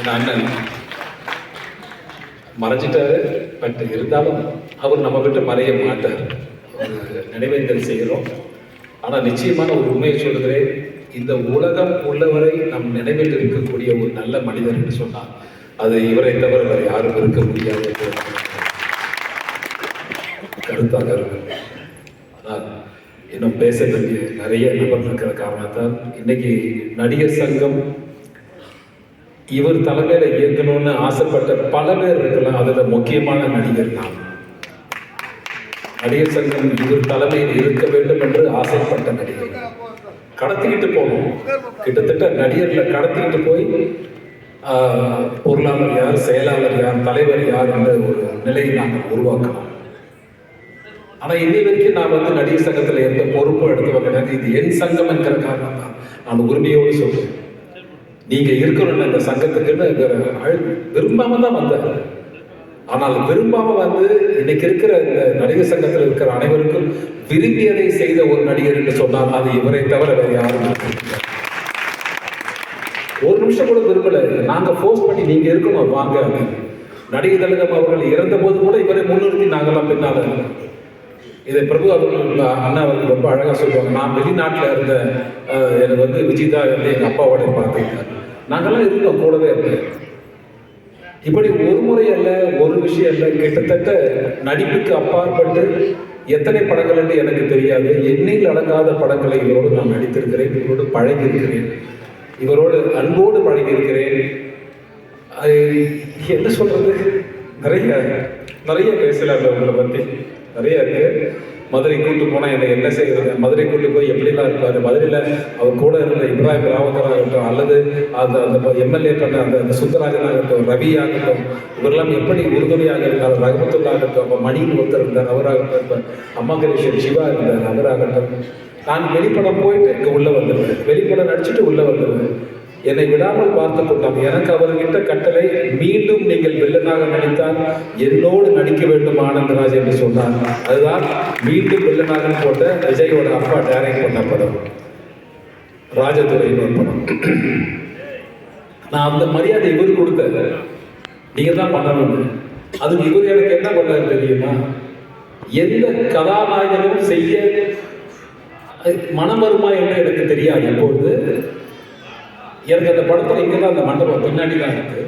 என் அண்ணன் மறைஞ்சிட்டாரு பட் இருந்தாலும் அவர் நம்ம கிட்ட மறைய மாட்டார். நினைவேந்தல் செய்கிறோம். ஆனால் நிச்சயமான ஒரு உண்மையை சொல்கிறேன் இந்த உலகம் உள்ளவரை நம் நினைவில் இருக்கக்கூடிய ஒரு நல்ல மனிதர் என்று சொன்னால் அது இவரை தவிர வேறு யாரும் இருக்க முடியாது கருத்தாக இருக்கும் ஆனால் இன்னும் பேச வேண்டிய நிறைய நபர் இருக்கிற காரணத்தால் இன்னைக்கு நடிகர் சங்கம் இவர் தலைமையில இயங்கணும்னு ஆசைப்பட்ட பல பேர் இருக்கலாம். அதுல முக்கியமான நடிகர் நான். நடிகர் சங்கம் இவர் தலைமையில் இருக்க வேண்டும் என்று ஆசைப்பட்ட நடிகர். கடத்திக்கிட்டு போனோம். கிட்டத்தட்ட நடிகர்ல கடத்திக்கிட்டு போய் ஆஹ், பொருளாளர் யார் செயலாளர் யார் தலைவர் யார் என்ற ஒரு நிலையை நாங்கள் உருவாக்கணும் ஆனா இன்னை வரைக்கும் நான் வந்து நடிகர் சங்கத்துல எந்த பொறுப்பும் எடுத்து வைக்கிறேன் இது என் சங்கம் என்கிற காரணம் தான் நான் உரிமையோடு சொல்றேன். நீங்க இருக்கணும்னு இந்த சங்கத்துக்குன்னு விரும்பாம தான் வந்தார் ஆனால் விரும்பாம வந்து இன்னைக்கு இருக்கிற இந்த நடிகர் சங்கத்தில் இருக்கிற அனைவருக்கும் விரும்பியதை செய்த ஒரு நடிகர் என்று சொன்னால் அது இவரை தவிர வேறு யாரும் ஒரு நிமிஷம் கூட விரும்பல. நாங்க ஃபோர்ஸ் பண்ணி நீங்க இருக்கணும் வாங்க அப்படின்னு. நடிகர் தலகம் அவர்கள் இறந்த போது கூட இவரை முன்னிறுத்தி நாங்கெல்லாம் பின்னால இதை பிரபு அவர்கள் அண்ணா அவர்கள் ரொம்ப அழகா சொல்லுவாங்க. நான் வெளிநாட்டில் இருந்த எனக்கு வந்து விஜய் தான் வந்து அப்பாவோட பார்த்துக்கிட்டார். நாங்கள்லாம் இருந்தோம் கூடவே இருந்தேன் இப்படி ஒரு முறை அல்ல ஒரு விஷயம் அல்ல கிட்டத்தட்ட நடிப்புக்கு அப்பாற்பட்டு எத்தனை படங்கள் என்று எனக்கு தெரியாது. எண்ணில் அடங்காத படங்களை இவரோடு நான் நடித்திருக்கிறேன் இவரோடு பழகியிருக்கிறேன். இவரோடு அன்போடு பழகியிருக்கிறேன். அது என்ன சொல்றது? நிறைய நிறைய பேசலாம் உங்களை பற்றி நிறைய இருக்கு. மதுரை கூட்டு போனால் என்னை என்ன செய்கிறது மதுரை கூட்டு போய் எப்படிலாம் இருப்பாரு? மதுரையில் அவர் கூட இருந்த இப்ராஹிம் ராவத்தராக இருக்கட்டும் அல்லது அந்த அந்த எம்எல்ஏ பண்ண அந்த அந்த சுந்தராஜனாக இருக்கட்டும் ரவி ஆகட்டும் இவரெல்லாம் எப்படி உறுதுணையாக இருந்தார் ரகமத்துல்லா ஆகட்டும் அப்போ மணின்னு ஒருத்தர் இருந்தார் அவராகட்டும் இப்போ அம்மா கணேசன் சிவா இருந்தார் அவராகட்டும். நான் வெளிப்படம் போயிட்டு இங்கே உள்ளே வந்துடுவேன் வெளிப்படம் நடிச்சுட்டு உள்ளே வந்துடுவேன் என்னை விடாமல் பார்த்து கொண்டாங்க எனக்கு அவர்கிட்ட கட்டளை மீண்டும் நீங்கள் வில்லனாக நடித்தால் என்னோடு நடிக்க வேண்டும் ஆனந்தராஜ் என்று சொன்னார். அதுதான் மீண்டும் வில்லனாக போட்ட விஜயோட அப்பா டேரக்ட் பண்ண படம். ராஜதுரைன்னு ஒரு படம். நான் அந்த மரியாதை இவர் கொடுத்த நீங்க தான் பண்ணணும் அது இவர் எனக்கு என்ன பண்ணாரு தெரியுமா? எந்த கதாநாயகனும் செய்ய அது மனம் வருமா என்று எனக்கு தெரியாது. இப்பொழுது எனக்கு அந்த படத்தில் இங்கே தான் அந்த மண்டபம் பின்னாடி தான் இருக்கு.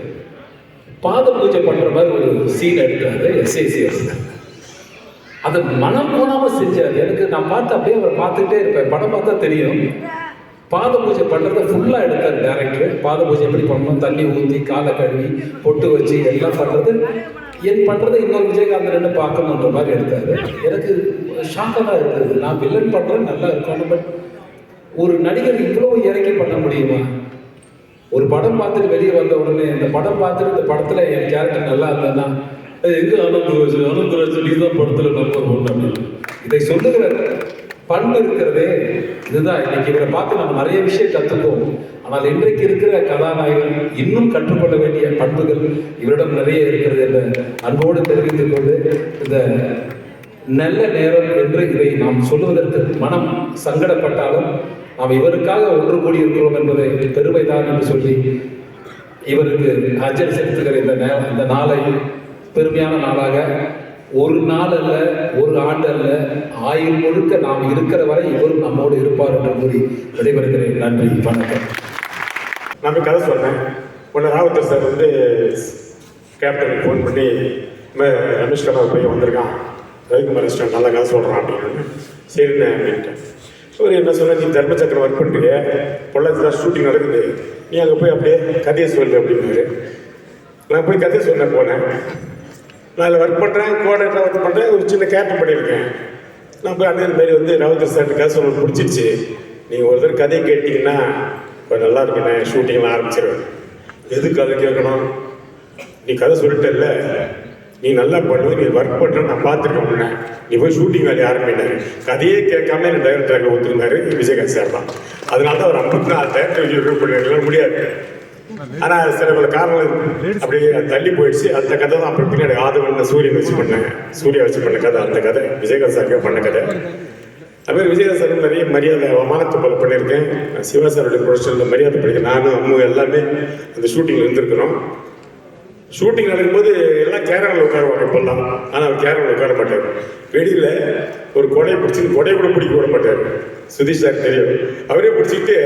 பாத பூஜை பண்ணுற மாதிரி ஒரு சீன் எடுத்தாரு எஸ்ஐசிஎஸ் அதை மனம் போனாமல் செஞ்சார். எனக்கு நான் பார்த்து அப்படியே அவரை பார்த்துட்டே இருப்பேன். படம் பார்த்தா தெரியும். பாத பூஜை பண்ணுறத ஃபுல்லாக எடுத்தார் டேரக்டர் பாத பூஜை எப்படி பண்ணணும்? தண்ணி ஊற்றி காலை கழுவி பொட்டு வச்சு எல்லாம் பண்ணுறது என் பண்ணுறது இன்னொரு விஜயகாந்த் ரெண்டு பார்க்கணுன்ற மாதிரி எடுத்தார். எனக்கு ஷாக்காக தான் இருந்தது. நான் வில்லன் பண்ணுறேன் நல்லா இருக்கணும் பட் ஒரு நடிகர் இவ்வளோ இறக்கி பண்ண முடியுமா? ஒரு படம் பார்த்துட்டு வெளியே வந்த உடனே இந்த படம் பார்த்துட்டு இந்த படத்துல என் கேரக்டர் நல்லா இருந்ததுன்னா எங்கே எங்க ஆனந்தராஜ் ஆனந்தராஜ் நீ தான் படத்துல நம்பர் ஒன்று அப்படின்னு. இதை சொல்லுகிற பண்பு இருக்கிறதே இதுதான். இன்னைக்கு இவரை பார்த்து நம்ம நிறைய விஷயம் கற்றுக்குவோம் ஆனால் இன்றைக்கு இருக்கிற கதாநாயகன் இன்னும் கற்றுக்கொள்ள வேண்டிய பண்புகள் இவரிடம் நிறைய இருக்கிறது என்ற அன்போடு தெரிவித்துக் கொண்டு இந்த நல்ல நேரம் என்று இதை நாம் சொல்லுவதற்கு மனம் சங்கடப்பட்டாலும் நாம் இவருக்காக ஒன்று கூடி இருக்கிறோம் என்பதை பெருமைதான் என்று சொல்லி இவருக்கு அஞ்சலி செலுத்துகிற இந்த நே இந்த நாளை பெருமையான நாளாக ஒரு நாள் அல்ல ஒரு ஆண்டு அல்ல ஆயுள் முழுக்க நாம் இருக்கிற வரை இவரும் நம்மோடு இருப்பார் என்று கூறி விடைபெறுகிறேன். நன்றி வணக்கம். நான் கதை சொன்னேன் உன்னை ராவத்தர் சார் வந்து கேப்டனுக்கு ஃபோன் பண்ணி ரமேஷ் கண்ணா பையன் வந்திருக்கான். ரவிக்குமார் ரெஸ்டாரண்ட் நல்லா கதை சொல்கிறான் அப்படின்னு. சரிண்ணே அப்படின்ட்டு அவர் என்ன சொன்ன நீ தர்ம சக்கரம் ஒர்க் பண்ணுறிய பொள்ளாச்சி தான் ஷூட்டிங் நடக்குது. நீ அங்கே போய் அப்படியே கதையை சொல்லு அப்படின்னாரு. நான் போய் கதையை சொல்ல போனேன். நான் அதில் ஒர்க் பண்ணுறேன் கோஆர்டினேட்டராக ஒர்க் பண்ணுறேன் ஒரு சின்ன கேரக்டர் பண்ணியிருக்கேன். நான் போய் அண்ணன் மாரி வந்து ராவத்தர் சார் கதை சொல்ல பிடிச்சிருச்சு. நீங்கள் ஒருத்தர் கதையை கேட்டிங்கன்னா கொஞ்சம் நல்லா இருக்குண்ணே ஷூட்டிங்லாம் ஆரம்பிச்சிருவேன் எதுக்கு கதை கேட்கணும்? நீ கதை சொல்லிட்டல்ல. நீ நல்லா பண்ணுவ நீ ஒர்க் பண்ணுற நான் பார்த்துருக்கேன் முன்ன நீ போய் ஷூட்டிங் வேலை ஆரம்பிட்டாரு கதையே கேட்காம எனக்கு டைரக்டராக ஒத்துருந்தாரு விஜயகாந்த் சார் தான். அதனால தான் ஒரு ஐம்பத்தி நாலு டைரக்டர் பண்ண முடியாது. ஆனால் சில பல காரணங்கள் அப்படியே தள்ளி போயிடுச்சு. அந்த கதை தான் அப்புறம் பின்னாடி ஆதவன் சூரியன் வச்சு பண்ணேன் சூர்யா வச்சு பண்ண கதை அந்த கதை. விஜயகாந்த் சாருக்கு பண்ண கதை. அதுமாதிரி விஜயகாந்த் சார் நிறைய மரியாதை அவமானத்தை போல பண்ணியிருக்கேன். சிவா சாருடைய ப்ரொடக்ஷனில் மரியாதை பண்ணியிருக்கேன். நானும் அம்மு எல்லாமே அந்த ஷூட்டிங்கில் இருந்திருக்கிறோம். ஷூட்டிங் நடக்கும்போது எல்லாம் கேரளாவில் உட்காருவாங்க இப்போல்லாம். ஆனால் அவர் கேரளாவில் உட்கார மாட்டார். வெளியில் ஒரு கொடையை பிடிச்சி கொடையை கூட பிடிக்க விட மாட்டார். சுதீஷ் சார் தெரியும். அவரே பிடிச்சிட்டு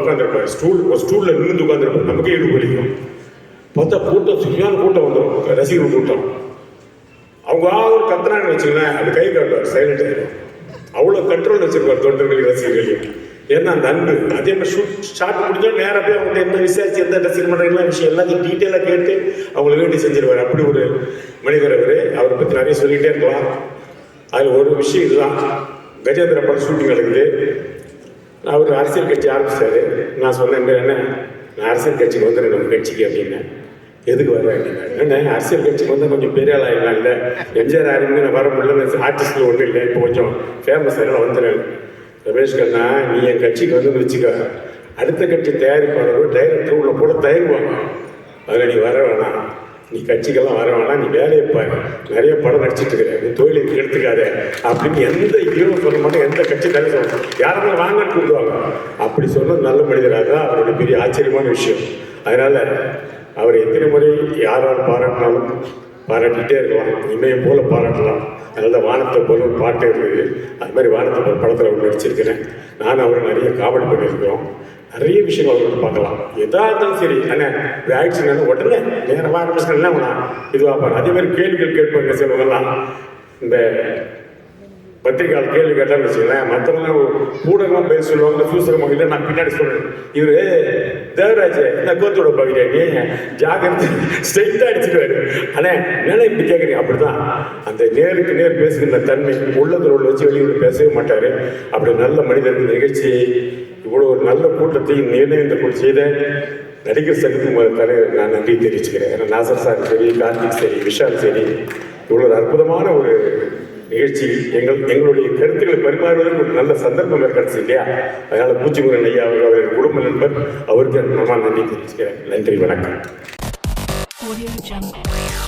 உட்காந்துருப்பார் ஸ்டூல் ஒரு ஸ்டூலில் நின்று உட்காந்துருப்பார் நமக்கே இடுப்பு வலிக்கும். பார்த்தா கூட்டம் சரியான கூட்டம் வந்துடும் ரசிகர்கள் கூட்டம். அவங்க ஒரு கத்துனான்னு வச்சுங்களேன் அது கை காட்டுவார் சைலண்ட் ஆகிடும் அவ்வளோ கண்ட்ரோல் வச்சுருப்பார் தொண்டர்கள் ரசிகர்களையும் ஏன்னா அந்த அன்பு. அதே மாதிரி ஷூட் ஷார்ட் முடிஞ்சோம் நேராக போய் அவங்கள்ட்ட எந்த விசாரிச்சு எந்த ட்ரெஸ்ஸிங் பண்ணுறீங்களா விஷயம் எல்லாத்தையும் டீட்டெயிலாக கேட்டு அவங்கள வேண்டி செஞ்சிருவார். அப்படி ஒரு மனிதர் அவர். அவரை பற்றி நிறைய சொல்லிகிட்டே இருக்கலாம். அதில் ஒரு விஷயம் இதுதான். கஜேந்திர படம் ஷூட்டிங் நடக்குது. அவர் அரசியல் கட்சி ஆரம்பிச்சார். நான் சொன்னேன் என்ன? நான் அரசியல் கட்சிக்கு வந்துடுறேன் நம்ம கட்சிக்கு அப்படின்னேன் எதுக்கு வர என்ன? அரசியல் கட்சிக்கு வந்து கொஞ்சம் பெரிய ஆள் ஆகிடலாம் இல்லை எம்ஜிஆர் ஆரம்பி நான் வர முடியல ஆர்டிஸ்டில் ஒன்றும் இல்லை. இப்போ கொஞ்சம் ஃபேமஸ் ஆகிடும் வந்துடுறேன். ரமேஷ் கண்ணா நீ என் கட்சிக்கு வந்து வச்சுக்க. அடுத்த கட்சி தயாரிப்பாளர் டைரக்டர் உள்ள போட தயாரிப்பாங்க. அதில் நீ வர வேணாம். நீ கட்சிக்கெல்லாம் வர வேணாம். நீ வேலையை பாரு. நிறைய படம் நடிச்சிட்டு இருக்கிற. நீ தொழிலை எடுத்துக்காத. அப்படின்னு எந்த ஹீரோ சொல்ல மாட்டேன். எந்த கட்சி தலை சொல்ல யாருமே வாங்கன்னு கூப்பிடுவாங்க. அப்படி சொன்னது நல்ல மனிதராக தான் அவருடைய பெரிய ஆச்சரியமான விஷயம். அதனால் அவர் எத்தனை முறை யாரால் பாராட்டினாலும் பாராட்டிகிட்டே இருக்கலாம் இமயம் போல் பாராட்டலாம். அதனால வானத்தை போல ஒரு பாட்டு இருக்குது. அது மாதிரி வானத்தை போல் படத்தில் அவர் நடிச்சிருக்கிறேன். நானும் அவரை நிறைய காவல் பண்ணியிருக்கிறோம். நிறைய விஷயங்கள் அவர்கிட்ட பார்க்கலாம். எதா இருந்தாலும் சரி. அண்ணே இது ஆக்சிடென்ட் உடனே நேரமாக ஆரம்பிச்சு என்ன பண்ணலாம்? இதுவாக பாரு. அதே மாதிரி கேள்விகள் கேட்பாங்க சிலவங்கெல்லாம் இந்த பத்திரிக்கையாளர் கேள்வி கேட்டான்னு வச்சுக்கலாம் மற்றவங்க ஊடகம் பேர் சொல்லுவாங்க இந்த ஃபியூச்சர் நான் பின்னாடி சொல்றேன். இவரு தேவராஜ் இந்த கோத்தோட பகுதியா நீ? ஸ்ட்ரெயிட்டாக அடிச்சிடுவாரு அண்ணே என்ன இப்படி கேட்குறீங்க அப்படிதான் அந்த நேருக்கு நேர் பேசுகின்ற தன்மை உள்ளதில் உள்ள வச்சு வெளியில் பேசவே மாட்டார். அப்படி நல்ல மனிதர்கள் நிகழ்ச்சி இவ்வளோ ஒரு நல்ல கூட்டத்தையும் நிர்ணயித்த கூட செய்த நடிகர் சங்கத்துக்கு தலைவர் நான் நன்றி தெரிவிச்சுக்கிறேன். ஏன்னா நாசர் சார் சரி கார்த்திக் சரி விஷால் சரி இவ்வளோ அற்புதமான ஒரு நிகழ்ச்சி எங்கள் எங்களுடைய கருத்துக்களை பரிமாறுவதற்கு ஒரு நல்ல சந்தர்ப்பம் கிடைச்சு இல்லையா? அதனால பூச்சிமுருகன் ஐயா அவர் அவருடைய குடும்ப நண்பர் அவருக்கு நான் நன்றி தெரிவிச்சுக்கிறேன். நன்றி வணக்கம். Audio Jungle.